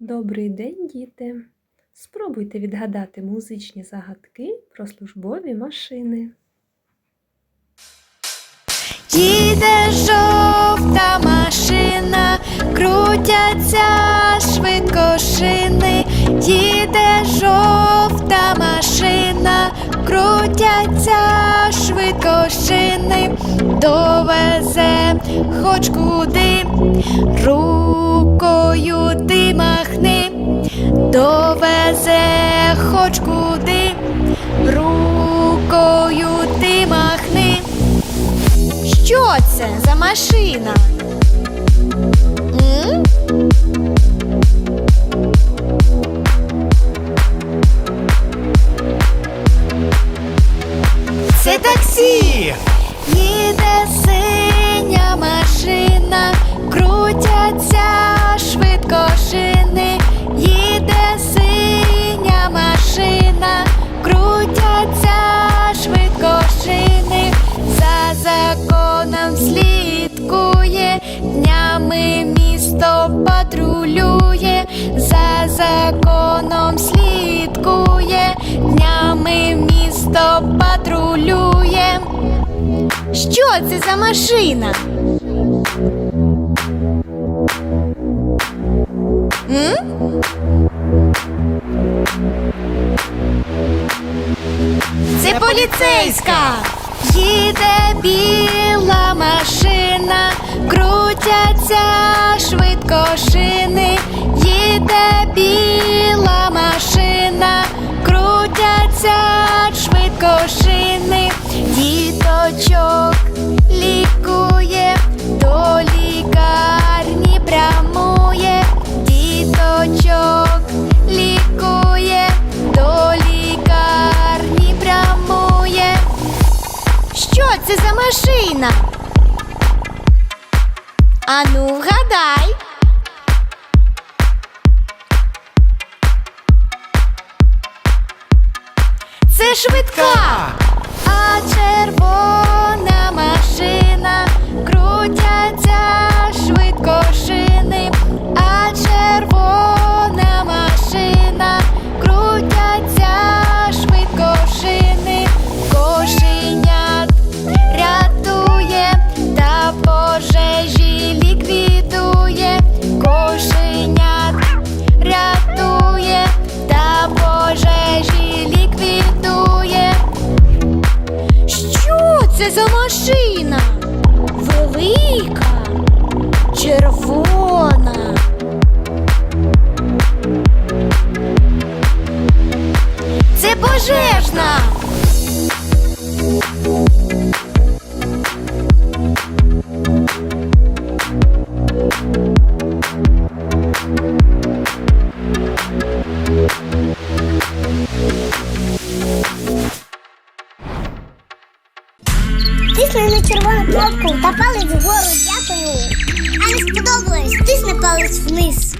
Добрий день, діти! Спробуйте відгадати музичні загадки про службові машини. Їде жовта машина, крутяться швидко шини, їде жовта крутяться швидко шини, довезе хоч куди, рукою ти махни, довезе хоч куди, рукою ти махни. Що це за машина? Таксі. Їде синя машина, крутяться швидко шини. Їде синя машина, крутяться швидко шини. За законом слідкує, днями місто патрулює, за законом слідкує, днями Що це за машина? М? Це поліцейська. Їде біла машина, крутяться швидко шини. Їде біла машина, крутяться швидко шини. Діточок лікує, до лікарні прямує. Діточок лікує, до лікарні прямує. Що це за машина? Ану, вгадай. Це швидка. А червона машина за машина? Велика, червона. Це пожежна. Тисни на червону кнопку та палець вгору, дякую. А не сподобалось, тисни палець вниз.